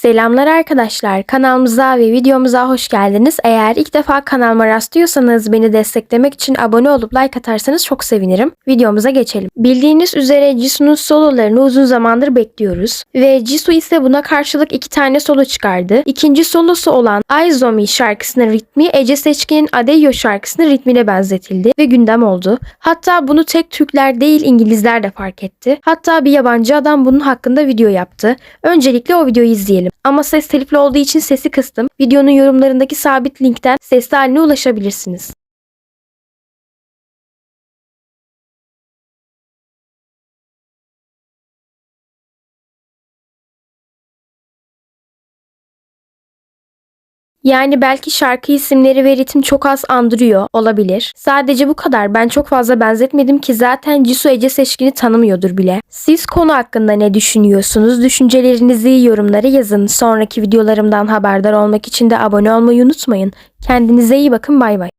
Selamlar arkadaşlar. Kanalımıza ve videomuza hoş geldiniz. Eğer ilk defa kanalıma rastlıyorsanız beni desteklemek için abone olup like atarsanız çok sevinirim. Videomuza geçelim. Bildiğiniz üzere Jisoo'nun sololarını uzun zamandır bekliyoruz. Ve Jisoo ise buna karşılık iki tane solo çıkardı. İkinci solosu olan Aizomi şarkısının ritmi Ece Seçkin'in Adeyo şarkısının ritmine benzetildi ve gündem oldu. Hatta bunu tek Türkler değil İngilizler de fark etti. Hatta bir yabancı adam bunun hakkında video yaptı. Öncelikle o videoyu izleyelim. Ama ses telifli olduğu için sesi kıstım. Videonun yorumlarındaki sabit linkten sesli haline ulaşabilirsiniz. Yani belki şarkı isimleri ve ritim çok az andırıyor olabilir. Sadece bu kadar. Ben çok fazla benzetmedim ki zaten Jisoo Ece Seçkin'i tanımıyordur bile. Siz konu hakkında ne düşünüyorsunuz? Düşüncelerinizi yorumlara yazın. Sonraki videolarımdan haberdar olmak için de abone olmayı unutmayın. Kendinize iyi bakın bay bay.